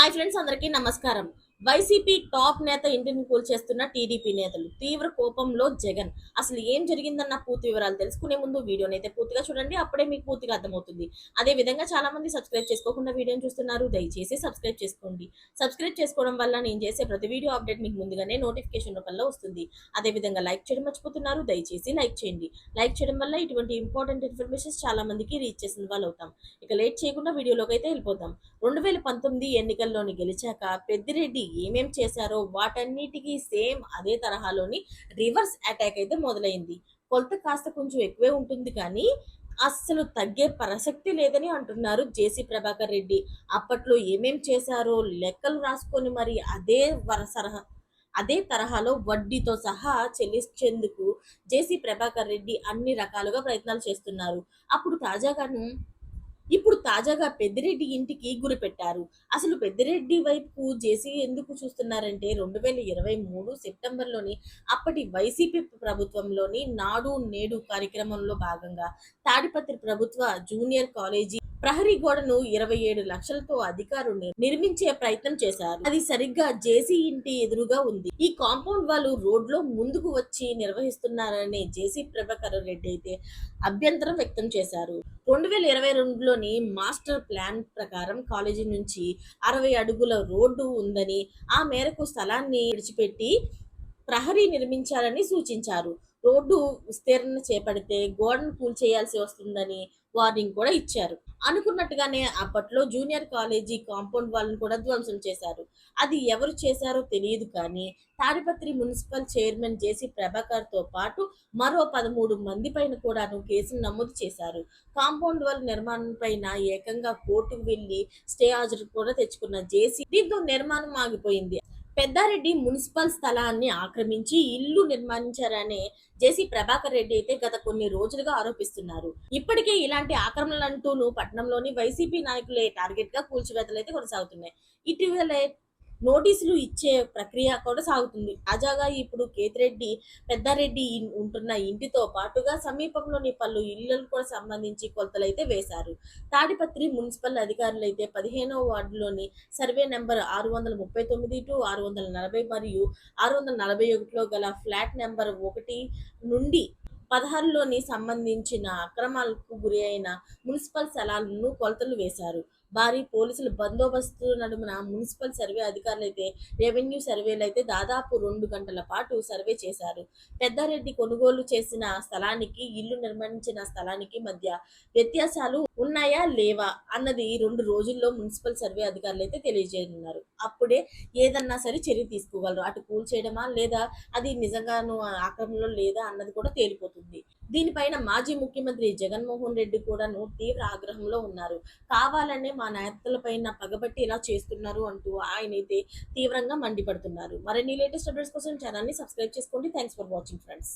Hi friends అందరికీ నమస్కారం YCP top నేత ఇంటిని కూల్చేస్తున్న టీడీపీ నేతలు. తీవ్ర కోపంలో జగన్. అసలు ఏం జరిగిందన్న పూర్తి వివరాలు తెలుసుకునే ముందు వీడియోని అయితే పూర్తిగా చూడండి. అప్పుడే మీకు పూర్తిగా అర్థమవుతుంది. అదే విధంగా చాలా మంది సబ్స్క్రైబ్ చేసుకోకుండా వీడియోని చూస్తున్నారు. దయచేసి సబ్స్క్రైబ్ చేసుకోండి. సబ్స్క్రైబ్ చేసుకోవడం వల్ల నేను చేసే ప్రతి వీడియో అప్డేట్ మీకు ముందుగానే నోటిఫికేషన్ రూపంలో వస్తుంది. అదే విధంగా లైక్ చేయడం మర్చిపోతున్నారు. దయచేసి లైక్ చేయండి. లైక్ చేయడం వల్ల ఇటువంటి ఇంపార్టెంట్ ఇన్ఫర్మేషన్స్ చాలా మందికి రీచ్ చేసిన వాళ్ళు అవుతాం. ఇక లేట్ చేయకుండా వీడియోలోకి అయితే వెళ్ళిపోతాం. రెండు వేల పంతొమ్మిది ఎన్నికల్లోని గెలిచాక పెద్దిరెడ్డి ఏమేం చేశారో వాటన్నిటికీ సేమ్ అదే తరహాలోని రివర్స్ అటాక్ అయితే మొదలైంది. కొలత కాస్త కొంచెం ఎక్కువే ఉంటుంది కానీ అస్సలు తగ్గే ప్రసక్తి లేదని అంటున్నారు జేసీ ప్రభాకర్ రెడ్డి. అప్పట్లో ఏమేం చేశారో లెక్కలు రాసుకొని మరి అదే వరసరహ అదే తరహాలో వడ్డీతో సహా చెల్లించేందుకు జేసీ ప్రభాకర్ రెడ్డి అన్ని రకాలుగా ప్రయత్నాలు చేస్తున్నారు. అప్పుడు తాజాగాను ఇప్పుడు తాజాగా పెద్దిరెడ్డి ఇంటికి గురి పెట్టారు. అసలు పెద్దిరెడ్డి వైపు జేసీ ఎందుకు చూస్తున్నారంటే రెండు వేల ఇరవై మూడు సెప్టెంబర్లోని అప్పటి వైసీపీ ప్రభుత్వంలోని నాడు నేడు కార్యక్రమంలో భాగంగా తాడిపత్రి ప్రభుత్వ జూనియర్ కాలేజీ ప్రహరీ గోడను ఇరవై ఏడు లక్షలతో అధికారులు నిర్మించే ప్రయత్నం చేశారు. అది సరిగ్గా జేసీ ఇంటి ఎదురుగా ఉంది. ఈ కాంపౌండ్ వాళ్ళు రోడ్లో ముందుకు వచ్చి నిర్వహిస్తున్నారని జేసీ ప్రభాకర్ రెడ్డి అయితే అభ్యంతరం వ్యక్తం చేశారు. రెండు వేల ఇరవై రెండులోని మాస్టర్ ప్లాన్ ప్రకారం కాలేజీ నుంచి అరవై అడుగుల రోడ్డు ఉందని ఆ మేరకు స్థలాన్ని విడిచిపెట్టి ప్రహరీ నిర్మించాలని సూచించారు. రోడ్డు విస్తీర్ణ చేపడితే గోడను కూల్చేయాల్సి వస్తుందని వార్నింగ్ కూడా ఇచ్చారు. అనుకున్నట్టుగానే అప్పట్లో జూనియర్ కాలేజీ కాంపౌండ్ వాళ్ళని కూడా ధ్వంసం చేశారు. అది ఎవరు చేశారో తెలియదు కానీ తాడిపత్రి మున్సిపల్ చైర్మన్ జేసీ ప్రభాకర్తో పాటు మరో పదమూడు మంది పైన కూడాను కేసులు నమోదు చేశారు. కాంపౌండ్ వాల్ నిర్మాణం పైన ఏకంగా కోర్టుకు వెళ్ళి స్టే హాజరు కూడా తెచ్చుకున్న జేసీ దీంతో నిర్మాణం ఆగిపోయింది. పెద్దారెడ్డి మున్సిపల్ స్థలాన్ని ఆక్రమించి ఇల్లు నిర్మించారనే జేసీ ప్రభాకర్ రెడ్డి అయితే గత కొన్ని రోజులుగా ఆరోపిస్తున్నారు. ఇప్పటికే ఇలాంటి ఆక్రమణలంటూను పట్టణంలోని వైసీపీ నాయకులే టార్గెట్గా కూల్చివేతలు అయితే కొనసాగుతున్నాయి. ఇటీవలే నోటీసులు ఇచ్చే ప్రక్రియ కూడా సాగుతుంది. తాజాగా ఇప్పుడు కేతిరెడ్డి పెద్దారెడ్డి ఉంటున్న ఇంటితో పాటుగా సమీపంలోని పలు ఇళ్ళకు కూడా సంబంధించి కొలతలు అయితే వేశారు. తాడిపత్రి మున్సిపల్ అధికారులు అయితే పదిహేనవ వార్డులోని సర్వే నెంబర్ ఆరు వందల ముప్పై తొమ్మిది టు ఆరు వందల నలభై మరియు ఆరు వందల నలభై ఒకటిలో గల ఫ్లాట్ నెంబర్ ఒకటి నుండి పదహారులోని సంబంధించిన అక్రమాలకు గురి అయిన మున్సిపల్ స్థలాలను కొలతలు వేశారు. భారీ పోలీసుల బందోబస్తు నడుమున మున్సిపల్ సర్వే అధికారులు అయితే రెవెన్యూ సర్వేలు అయితే దాదాపు రెండు గంటల పాటు సర్వే చేశారు. పెద్దారెడ్డి కొనుగోలు చేసిన స్థలానికి ఇల్లు నిర్మించిన స్థలానికి మధ్య వ్యత్యాసాలు ఉన్నాయా లేవా అన్నది రెండు రోజుల్లో మున్సిపల్ సర్వే అధికారులు అయితే తెలియజేయనున్నారు. అప్పుడే ఏదన్నా సరే చర్య తీసుకోగలరు. అటు కూల్ చేయడమా లేదా అది నిజంగాను ఆక్రమణలో లేదా అన్నది కూడా తేలిపోతుంది. దీనిపైన మాజీ ముఖ్యమంత్రి జగన్మోహన్ రెడ్డి కూడాను తీవ్ర ఆగ్రహంలో ఉన్నారు. కావాలనే మా నేతలపైన పగబట్టి ఇలా చేస్తున్నారు అంటూ ఆయన అయితే తీవ్రంగా మండిపడుతున్నారు. మరిన్ని లేటెస్ట్ అప్డేట్స్ కోసం ఛానల్ని సబ్స్క్రైబ్ చేసుకోండి. Thanks for watching friends.